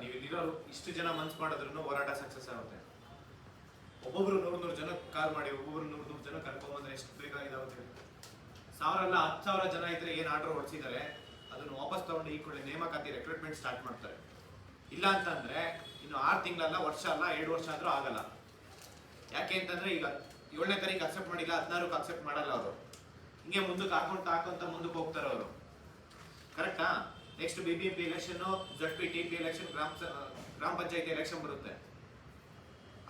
ನೀವು ಇಲ್ಲಿರೋರು ಇಷ್ಟು ಜನ ಮನ್ಸು ಮಾಡಿದ್ರು ಹೋರಾಟ ಸಕ್ಸಸ್ ಆಗುತ್ತೆ. ಒಬ್ಬೊಬ್ರು ನೂರು ನೂರು ಜನ ಕಾಲ್ ಮಾಡಿ, ಒಬ್ಬೊಬ್ರು ನೂರು ನೂರು ಜನ ಕರ್ಕೊಂಬಂದ್ರೆ ಎಷ್ಟು ಬೇಕಾಗಿದಾಗುತ್ತೆ ಸಾವಿರ ಅಲ್ಲ ಹತ್ತು ಸಾವಿರ ಜನ ಇದ್ರೆ ಏನು ಆರ್ಡರ್ ಹೊಡ್ಸಿದ್ದಾರೆ, ಅದನ್ನು ವಾಪಸ್ ತಗೊಂಡು ಈ ಕೂಡಲೇ ನೇಮಕಾತಿ ರೆಕ್ರೂಟ್ಮೆಂಟ್ ಸ್ಟಾರ್ಟ್ ಮಾಡ್ತಾರೆ. ಇಲ್ಲ ಅಂತಂದ್ರೆ ಇನ್ನು ಆರು ತಿಂಗಳಲ್ಲ, ವರ್ಷ ಅಲ್ಲ, ಎರಡು ವರ್ಷ ಆದ್ರೂ ಆಗಲ್ಲ. ಯಾಕೆ ಅಂತಂದ್ರೆ ಈಗ ಏಳನೇ ತಾರೀಕು ಅಕ್ಸೆಪ್ಟ್ ಮಾಡಿಲ್ಲ, ಹದಿನಾರಕ್ಕೆ ಅಕ್ಸೆಪ್ಟ್ ಮಾಡಲ್ಲ ಅವರು. ಹಿಂಗೆ ಮುಂದಕ್ಕೆ ಹಾಕೊಂಡು ಹಾಕೊಂತ ಮುಂದಕ್ಕೆ ಹೋಗ್ತಾರೆ ಅವರು. ಕರೆಕ್ಟಾ next B B P election Z P T P election ಗ್ರಾಮ ಗ್ರಾಮ ಪಂಚಾಯತಿ ಎಲೆಕ್ಷನ್ ಬರುತ್ತೆ.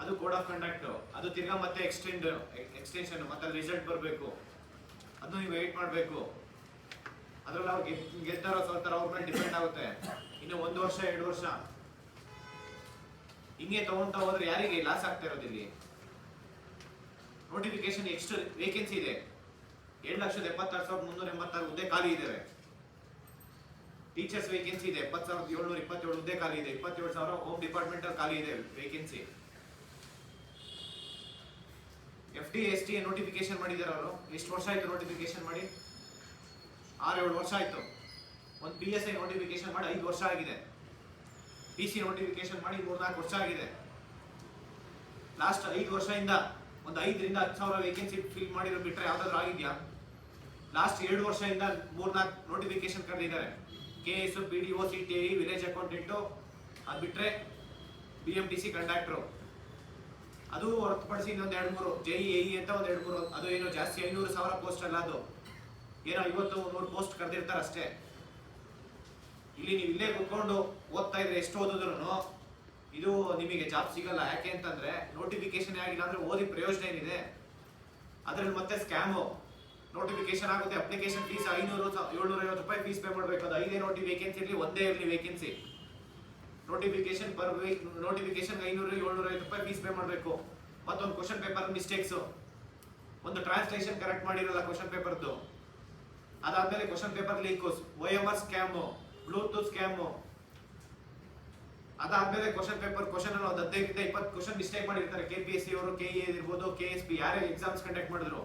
ಅದು ಕೋಡ್ ಆಫ್ ಕಂಡಕ್ಟ್ ಅದು ತಿರ್ಗಾ ಮತ್ತೆ ಎಕ್ಸ್ಟೆಂಡ್ ಎಕ್ಸ್ಟೆನ್ಷನ್ ಮತ್ತೆ ರಿಸಲ್ಟ್ ಬರಬೇಕು. ಅದು ನೀವು ವೆಯ್ಟ್ ಮಾಡಬೇಕು. ಅದರಲ್ಲಿ ಅವ್ರು ಗೆಲ್ತಾರೋ ಸೋಲ್ತಾರೋ ಅವ್ರ ಮೇಲೆ ಡಿಪೆಂಡ್ ಆಗುತ್ತೆ. ಇನ್ನು ಒಂದು ವರ್ಷ, ಎರಡು ವರ್ಷ. ಹಿಂಗೆ ತಗೊಂತ ಹೋದ್ರೆ ಯಾರಿಗೆ ಲಾಸ್ ಆಗ್ತಾ ಇರೋದು ಇಲ್ಲಿ? ನೋಟಿಫಿಕೇಶನ್ ಎಷ್ಟು ವೇಕೆನ್ಸಿ ಇದೆ. ಎರಡು ಲಕ್ಷದ ಎಪ್ಪತ್ತಾರು ಸಾವಿರದ ಮುನ್ನೂರ ಎಂಬತ್ತಾರು ಹುದ್ದೆ ಖಾಲಿ ಇದಾವೆ. ಟೀಚರ್ಸ್ ವೇಕೆನ್ಸಿ ಇದೆ ಎಪ್ಪತ್ತು ಸಾವಿರದ ಏಳ್ನೂರ ಇಪ್ಪತ್ತೇಳು ಹುದ್ದೆ ಖಾಲಿ ಇದೆ, ಇಪ್ಪತ್ತೇಳು ಸಾವಿರ ಹೋಮ್ ಡಿಪಾರ್ಟ್ಮೆಂಟ್ ಅಲ್ಲಿ ಖಾಲಿ ಇದೆ vacancy F D S T notification ಮಾಡಿದ್ದಾರೆ ಅವರು. ಎಷ್ಟು ವರ್ಷ ಆಯಿತು ನೋಟಿಫಿಕೇಶನ್ ಮಾಡಿ? ಆರು ಏಳು ವರ್ಷ ಆಯಿತು. ಒಂದು ಪಿ ಎಸ್ ಐ ನೋಟಿಫಿಕೇಶನ್ ಮಾಡಿ ಐದು ವರ್ಷ ಆಗಿದೆ. ಪಿ ಸಿ ನೋಟಿಫಿಕೇಶನ್ ಮಾಡಿ ಮೂರ್ನಾಲ್ಕು ವರ್ಷ ಆಗಿದೆ. ಲಾಸ್ಟ್ ಐದು ವರ್ಷದಿಂದ, ಒಂದು ಐದರಿಂದ ಹತ್ತು ಸಾವಿರ ವೇಕೆನ್ಸಿ ಫಿಲ್ ಮಾಡಿರೋ ಬಿಟ್ಟರೆ ಯಾವುದಾದ್ರೂ ಆಗಿದೆಯಾ? ಲಾಸ್ಟ್ ಎರಡು ವರ್ಷದಿಂದ ಮೂರ್ನಾಲ್ಕು ನೋಟಿಫಿಕೇಶನ್ ಕರೆದಿದ್ದಾರೆ. K S P D O C T I village accountant ಅದು ಬಿಟ್ಟರೆ B M T C conductor. ಅದು ಹೊರತುಪಡಿಸಿ ಇನ್ನೊಂದು ಎರಡು ಮೂರು, ಜೆ ಇ ಅಂತ ಒಂದು ಎರಡು ಮೂರು, ಅದು ಏನೋ ಜಾಸ್ತಿ ಐನೂರು ಸಾವಿರ ಪೋಸ್ಟ್ ಅಲ್ಲ ಅದು. ಏನೋ ಐವತ್ತು ನೂರು ಪೋಸ್ಟ್ ಕರೆದಿರ್ತಾರೆ ಅಷ್ಟೇ. ಇಲ್ಲಿ ನೀವು ಇಲ್ಲೇ ಕುತ್ಕೊಂಡು ಓದ್ತಾ ಇದ್ರೆ ಎಷ್ಟು ಓದಿದ್ರು ಇದು ನಿಮಗೆ ಜಾಬ್ ಸಿಗಲ್ಲ. ಯಾಕೆ ಅಂತಂದ್ರೆ ನೋಟಿಫಿಕೇಶನ್ ಆಗಿಲ್ಲ ಅಂದ್ರೆ ಓದಿ ಪ್ರಯೋಜನ ಏನಿದೆ? ಅದರಲ್ಲಿ ಮತ್ತೆ ಸ್ಕ್ಯಾಮು ನೋಟಿಫಿಕೇಶನ್ ಆಗುತ್ತೆ ಅಪ್ಲಿಕೇಶನ್ ಫೀಸ್ ಐನೂರು ಏಳ್ನೂರ ಐವತ್ತು ರೂಪಾಯಿ ಫೀಸ್ ಪೇ ಮಾಡಬೇಕು ಅದು ಐದೇ ನೋಟಿ ವೇಕೆನ್ಸಿ ಇರಲಿ, ಒಂದೇ ಇರಲಿ vacancy notification per week notification ಐನೂರು ಏಳ್ನೂರ ಐವತ್ತು ರೂಪಾಯಿ ಫೀಸ್ ಪೇ ಮಾಡಬೇಕು. ಮತ್ತೊಂದು ಕ್ವಶನ್ ಪೇಪರ್ ಮಿಸ್ಟೇಕ್ಸು ಒಂದು ಟ್ರಾನ್ಸ್ಲೇಷನ್ ಕರೆಕ್ಟ್ ಮಾಡಿರಲ್ಲ ಕ್ವಶನ್ ಪೇಪರ್ದು ಅದಾದ್ಮೇಲೆ question paper leak or scam bluetooth scam ಅದಾದ್ಮೇಲೆ ಕ್ವಶನ್ ಪೇಪರ್ ಕ್ವಶನ್ ಅಲ್ಲಿ ಒಂದು ಹದಿನೈದರಿಂದ ಇಪ್ಪತ್ತು ಕ್ವಶನ್ ಮಿಸ್ಟೇಕ್ ಮಾಡಿರ್ತಾರೆ. ಕೆ ಪಿ ಎಸ್ ಸಿ ಅವರು ಕೆ ಎ ಇರ್ಬೋದು ಕೆ ಎಸ್ ಪಿ ಯಾರೇ ಎಕ್ಸಾಮ್ಸ್ ಕಂಡಕ್ಟ್ ಮಾಡಿದ್ರು.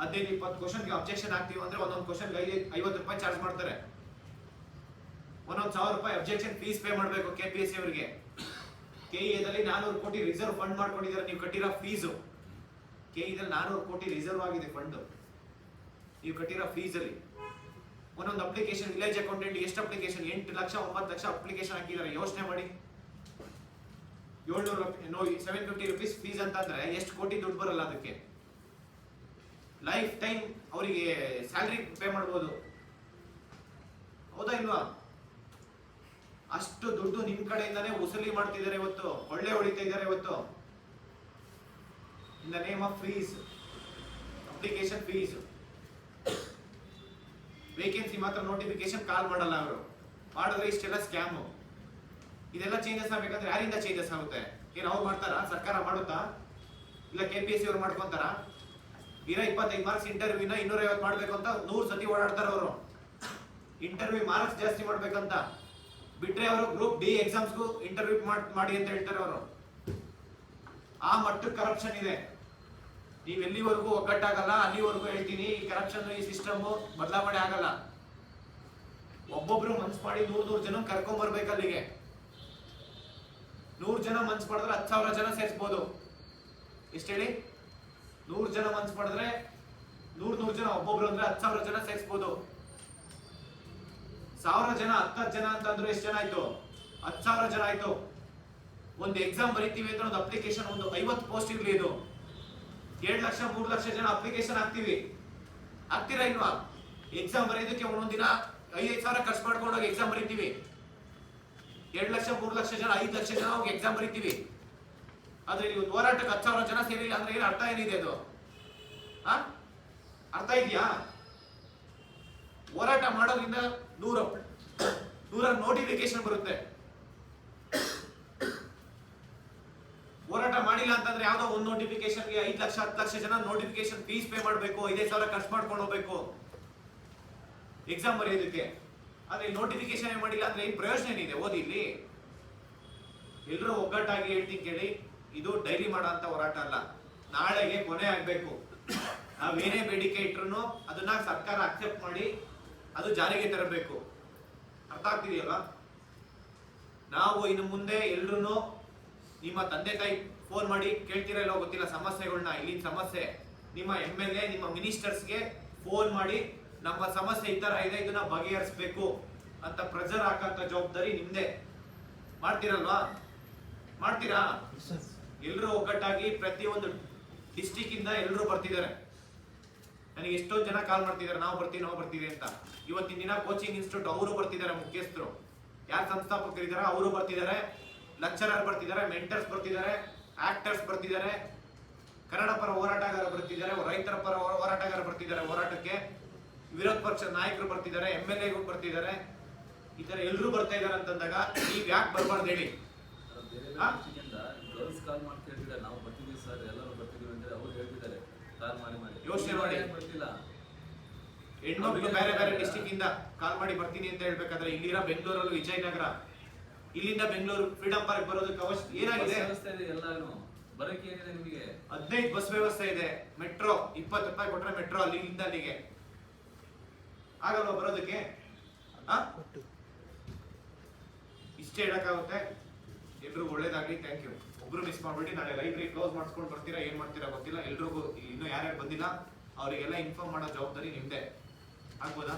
ಹದಿನೈದು, ಇಪ್ಪತ್ತು ಕ್ವಶನ್ಗೆ ಅಬ್ಜೆಕ್ಷನ್ ಹಾಕ್ತೀವಿ ಅಂದ್ರೆ ಒಂದೊಂದು ಕ್ವಶನ್ಗೆ ಐದು, ಐವತ್ತು ರೂಪಾಯಿ ಚಾರ್ಜ್ ಮಾಡ್ತಾರೆ. ಒಂದೊಂದು ಸಾವಿರ ರೂಪಾಯಿ ಅಬ್ಜೆಕ್ಷನ್ ಫೀಸ್ ಪೇ ಮಾಡಬೇಕು ಕೆ ಪಿ ಎಸ್ ಸಿ ಅವರಿಗೆ. ಕೆ ದಲ್ಲಿ ನಾನೂರು ಕೋಟಿ ರಿಸರ್ವ್ ಫಂಡ್ ಮಾಡ್ಕೊಂಡಿದ್ದಾರೆ. ನೀವು ಕಟ್ಟಿರೋ ಫೀಸು ಕೆ ಇದಲ್ಲಿ ನಾನೂರು ಕೋಟಿ ರಿಸರ್ವ್ ಆಗಿದೆ ಫಂಡ್ ನೀವು ಕಟ್ಟಿರೋ ಫೀಸಲ್ಲಿ ಒಂದೊಂದು ಅಪ್ಲಿಕೇಶನ್ ವಿಲೇಜ್ ಅಕೌಂಟೆಂಟ್ ಎಷ್ಟು ಅಪ್ಲಿಕೇಶನ್ ಎಂಟು ಲಕ್ಷ, ಒಂಬತ್ತು ಲಕ್ಷ ಅಪ್ಲಿಕೇಶನ್ ಹಾಕಿದ್ದಾರೆ. ಯೋಚನೆ ಮಾಡಿ. ಏಳ್ನೂರು ಸೆವೆನ್ ಫಿಫ್ಟಿ ರುಪೀಸ್ ಫೀಸ್ ಅಂತಂದ್ರೆ ಎಷ್ಟು ಕೋಟಿ ದುಡ್ಡು ಬರಲ್ಲ ಅದಕ್ಕೆ? ಲೈಫ್ ಟೈಮ್ ಅವರಿಗೆ ಸ್ಯಾಲ್ರಿ ಪೇ ಮಾಡ್ಬೋದು. ಹೌದಾ ಇಲ್ವಾ? ಅಷ್ಟು ದುಡ್ಡು ನಿಮ್ಮ ಕಡೆಯಿಂದಾನೇ ವಸೂಲಿ ಮಾಡ್ತಿದ್ದಾರೆ ಇವತ್ತು. ಒಳ್ಳೆ ಹೊಡಿತಾ ಇದ್ದಾರೆ ಇವತ್ತು. In the name of fees application fees vacancy ಮಾತ್ರ ನೋಟಿಫಿಕೇಶನ್ ಕಾಲ್ ಮಾಡಲ್ಲ ಅವರು. ಮಾಡಿದ್ರೆ ಇಷ್ಟೆಲ್ಲ ಸ್ಕ್ಯಾಮು ಇದೆಲ್ಲ ಚೇಂಜಸ್ ಆಗ್ಬೇಕಂದ್ರೆ ಯಾರಿಂದ ಚೇಂಜಸ್ ಆಗುತ್ತೆ? ಏನು ಅವ್ರು ಮಾಡ್ತಾರಾ? ಸರ್ಕಾರ ಮಾಡುತ್ತಾ? ಇಲ್ಲ ಕೆ ಪಿ ಎಸ್ ಸಿ ಅವ್ರು ಮಾಡ್ಕೊಂತಾರ? ಇರೋ ಇಪ್ಪತ್ತೈದು ಮಾರ್ಕ್ಸ್ ಇಂಟರ್ವ್ಯೂನ ಇನ್ನೂರ ಐವತ್ತು ಮಾಡ್ಬೇಕು ಅಂತ ನೂರು ಸತಿ ಓಡಾಡ್ತಾರೆ ಅವರು. ಇಂಟರ್ವ್ಯೂ ಮಾರ್ಕ್ಸ್ ಜಾಸ್ತಿ ಮಾಡ್ಬೇಕಂತ. ಬಿಟ್ರೆ ಅವರು ಗ್ರೂಪ್ ಡಿ ಎಕ್ಸಾಮ್ಸ್ಗೂ ಇಂಟರ್ವ್ಯೂ ಮಾಡಿ ಅಂತ ಹೇಳ್ತಾರೆ ಅವರು. ಆ ಮಟ್ಟಕ್ಕೆ ಕರಪ್ಷನ್ ಇದೆ. ನೀವು ಎಲ್ಲಿವರೆಗೂ ಒಗ್ಗಟ್ಟಾಗಲ್ಲ, ಅಲ್ಲಿವರೆಗೂ ಹೇಳ್ತೀನಿ, ಈ ಕರಪ್ಷನ್ ಈ ಸಿಸ್ಟಮ್ ಬದಲಾವಣೆ ಆಗಲ್ಲ. ಒಬ್ಬೊಬ್ರು ಮನ್ಸ್ ಮಾಡಿ ನೂರ್ ನೂರ್ ಜನ ಕರ್ಕೊಂಡ್ ಅಲ್ಲಿಗೆ. ನೂರ್ ಜನ ಮನ್ಸ್ ಮಾಡಿದ್ರೆ ಹತ್ತು ಸಾವಿರ ಜನ ಸೇರಿಸ್ಬೋದು. ಇಷ್ಟೇಳಿ ನೂರ್ ಜನ ಮನ್ಸ್ ಮಾಡಿದ್ರೆ ನೂರ್ ನೂರ್ ಜನ ಒಬ್ಬೊಬ್ರು ಅಂದ್ರೆ ಹತ್ತು ಸಾವಿರ ಜನ ಸೇರಿಸ್ಬೋದು. ಸಾವಿರ ಜನ, ಹತ್ತತ್ತು ಜನ ಅಂತಂದ್ರೆ ಎಷ್ಟು ಜನ ಆಯ್ತು? ಹತ್ತು ಸಾವಿರ ಜನ ಆಯ್ತು. ಒಂದು ಎಕ್ಸಾಮ್ ಬರೀತೀವಿ ಅಂದ್ರೆ ಒಂದು ಅಪ್ಲಿಕೇಶನ್ ಒಂದು ಐವತ್ತು ಪೋಸ್ಟ್ ಇರ್ಲಿ ಇದು. ಎರಡು ಲಕ್ಷ, ಮೂರು ಲಕ್ಷ ಜನ ಅಪ್ಲಿಕೇಶನ್ ಹಾಕ್ತಿವಿ. ಹಾಕ್ತೀರಾ ಇಲ್ವಾ? ಎಕ್ಸಾಮ್ ಬರೆಯೋದಕ್ಕೆ ಒಂದೊಂದು ದಿನ ಐದೈದು ಸಾವಿರ ಖರ್ಚು ಮಾಡ್ಕೊಂಡು ಹೋಗಿ ಎಕ್ಸಾಮ್ ಬರೀತೀವಿ. ಎರಡು ಲಕ್ಷ, ಮೂರು ಲಕ್ಷ ಜನ, ಐದು ಲಕ್ಷ ಜನ ಹೋಗಿ ಎಕ್ಸಾಮ್ ಬರೀತೀವಿ. ಆದ್ರೆ ನೀವು ಹೋರಾಟಕ್ಕೆ ಹತ್ತು ಸಾವಿರ ಜನ ಸೇರಿಲ್ಲ ಅಂದ್ರೆ ಏನು ಅರ್ಥ ಏನಿದೆ ಅದು? ಅರ್ಥ ಇದೆಯಾ? ಹೋರಾಟ ಮಾಡೋದ್ರಿಂದ ನೂರ ನೂರ ನೋಟಿಫಿಕೇಶನ್ ಬರುತ್ತೆ. ಹೋರಾಟ ಮಾಡಿಲ್ಲ ಅಂತಂದ್ರೆ ಯಾವ್ದೋ ಒಂದು ನೋಟಿಫಿಕೇಶನ್ಗೆ ಐದು ಲಕ್ಷ, ಹತ್ತು ಲಕ್ಷ ಜನ ನೋಟಿಫಿಕೇಶನ್ ಫೀಸ್ ಪೇ ಮಾಡಬೇಕು ಐದೈದು ಸಾವಿರ ಖರ್ಚು ಮಾಡ್ಕೊಂಡು ಹೋಗ್ಬೇಕು. ಎಕ್ಸಾಮ್ ಬರೆಯೋದಕ್ಕೆ. ಆದ್ರೆ ನೋಟಿಫಿಕೇಶನ್ ಮಾಡಿಲ್ಲ ಅಂದ್ರೆ ಏನ್ ಪ್ರಯೋಜನ ಏನಿದೆ? ಓದಿ ಇಲ್ಲಿ. ಎಲ್ಲರೂ ಒಗ್ಗಟ್ಟಾಗಿ ಹೇಳ್ತೀನಿ ಕೇಳಿ. ಇದು ಡೈಲಿ ಮಾಡೋಂಥ ಹೋರಾಟ ಅಲ್ಲ. ನಾಳೆಗೆ ಕೊನೆ ಆಗ್ಬೇಕು. ನಾವೇನೇ ಬೇಡಿಕೆ ಇಟ್ರು ಅದನ್ನ ಸರ್ಕಾರ ಅಕ್ಸೆಪ್ಟ್ ಮಾಡಿ ಅದು ಜಾರಿಗೆ ತರಬೇಕು. ಅರ್ಥ ಆಗ್ತಿದೆಯಲ್ಲ ನಾವು ಇನ್ನು ಮುಂದೆ ಎಲ್ರು ನಿಮ್ಮ ತಂದೆ ತಾಯಿ ಫೋನ್ ಮಾಡಿ ಕೇಳ್ತೀರಾ ಇಲ್ಲೋ ಗೊತ್ತಿಲ್ಲ ಸಮಸ್ಯೆಗಳನ್ನ ಇಲ್ಲಿನ ಸಮಸ್ಯೆ. ನಿಮ್ಮ ಎಂ ಎಲ್ ಎ ನಿಮ್ಮ ಮಿನಿಸ್ಟರ್ಸ್ಗೆ ಫೋನ್ ಮಾಡಿ, ನಮ್ಮ ಸಮಸ್ಯೆ ಈ ಥರ ಇದೆ, ಇದನ್ನ ಬಗೆಹರಿಸ್ಬೇಕು ಅಂತ ಪ್ರೆಜರ್ ಹಾಕಂತ ಜವಾಬ್ದಾರಿ ನಿಮ್ದೆ. ಮಾಡ್ತೀರಲ್ವಾ? ಮಾಡ್ತೀರಾ? ಎಲ್ಲರೂ ಒಗ್ಗಟ್ಟಾಗಿ ಪ್ರತಿಯೊಂದು ಡಿಸ್ಟಿಕ್ ಇಂದ ಎಲ್ಲರೂ ಬರ್ತಿದ್ದಾರೆ. ನನಗೆ ಎಷ್ಟೋ ಜನ ಕಾಲ್ ಮಾಡ್ತಿದ್ದಾರೆ ನಾವು ಬರ್ತೀವಿ ನಾವು ಬರ್ತೀವಿ ಅಂತ. ಇವತ್ತಿನ ದಿನ ಕೋಚಿಂಗ್ ಇನ್ಸ್ಟಿಟ್ಯೂಟ್ ಅವರು ಬರ್ತಿದ್ದಾರೆ ಮುಖ್ಯಸ್ಥರು. ಯಾರು ಸಂಸ್ಥಾಪಕರಿದ್ದಾರೆ ಅವರು ಬರ್ತಿದ್ದಾರೆ ಲೆಕ್ಚರರ್ ಬರ್ತಿದ್ದಾರೆ ಮೆಂಟರ್ಸ್ ಬರ್ತಿದ್ದಾರೆ ಆಕ್ಟರ್ಸ್ ಬರ್ತಿದ್ದಾರೆ. ಕನ್ನಡ ಪರ ಹೋರಾಟಗಾರ ಬರ್ತಿದ್ದಾರೆ ರೈತರ ಪರ ಹೋರಾಟಗಾರ ಬರ್ತಿದ್ದಾರೆ ಹೋರಾಟಕ್ಕೆ. ವಿರೋಧ ಪಕ್ಷದ ನಾಯಕರು ಬರ್ತಿದ್ದಾರೆ ಎಂ ಎಲ್ ಎಗಳು ಬರ್ತಿದ್ದಾರೆ. ಈ ತರ ಎಲ್ಲರೂ ಬರ್ತಾ ಇದ್ದಾರೆ ಅಂತಂದಾಗ ನೀವ್ ಯಾಕೆ ಬರಬಾರ್ದು ಹೇಳಿ. ಕಾಲ್ ಮಾಡಿ ಕೇಳ್ತಿದ್ದಾರೆ. ನಾವು ಬರ್ತಿದ್ದೀವಿ ಸರ್ ಎಲ್ಲರೂ ಬರ್ತಿದ್ದೀವಿ ಅಂದ್ರೆ ಅವ್ರು ಹೇಳ್ತಿದ್ದಾರೆ. ಕಾಲ್ ಮಾಡಿ ಮಾಡಿ. ಯೋಚನೆ ಮಾಡಿ. ಬರ್ತಿಲ್ಲ? ಹೆಣ್ಮಕ್ಳು ಬೇರೆ ಬೇರೆ ಡಿಸ್ಟಿಕ್ ಇಂದ ಕಾಲ್ ಮಾಡಿ ಬರ್ತೀನಿ ಅಂತ ಹೇಳ್ಬೇಕಾದ್ರೆ ಇಲ್ಲಿರ ಬೆಂಗಳೂರಲ್ಲಿ ವಿಜಯನಗರ ಇಲ್ಲಿಂದ ಬೆಂಗಳೂರು ಫ್ರೀಡಂ ಪಾರ್ಕ್ ಬರೋದಕ್ಕೆ ಅವಶ್ಯ ಏನಾಗಿದೆ? ವ್ಯವಸ್ಥೆ ಇದೆ ಎಲ್ಲಾನು. ಬರಕ್ಕೆ ಏನಿದೆ ನಿಮಗೆ? ಹದಿನೈದು ಬಸ್ ವ್ಯವಸ್ಥೆ ಇದೆ. ಮೆಟ್ರೋ ಇಪ್ಪತ್ತು ರೂಪಾಯಿ ಕೊಟ್ರೆ ಮೆಟ್ರೋ ಅಲ್ಲಿ ಇಲ್ಲಿಂದ ಅಲ್ಲಿಗೆ. ಆಗಲ್ವಾ ಬರೋದಕ್ಕೆ? ಆ? ಇಷ್ಟೇ ಹೇಳಕ್ಕಾಗುತ್ತೆ? ಎಲ್ರಿಗೂ ಒಳ್ಳೇದಾಗ್ಲಿ ಥ್ಯಾಂಕ್ ಯು ಒಬ್ರು ಮಿಸ್ ಮಾಡ್ಬಿಡಿ ನಾಳೆ ಲೈಬ್ರರಿ ಕ್ಲೋಸ್ ಮಾಡ್ಸ್ಕೊಂಡು ಬರ್ತೀರಾ, ಏನು ಮಾಡ್ತೀರಾ ಗೊತ್ತಿಲ್ಲ. ಎಲ್ರಿಗೂ ಇನ್ನೂ ಯಾರ್ಯಾರು ಬಂದಿಲ್ಲ, ಅವರಿಗೆಲ್ಲ ಇನ್ಫಾರ್ಮ್ ಮಾಡೋ ಜವಾಬ್ದಾರಿ ನಿಮ್ಮದೇ ಆಗ್ಬೋದಾ?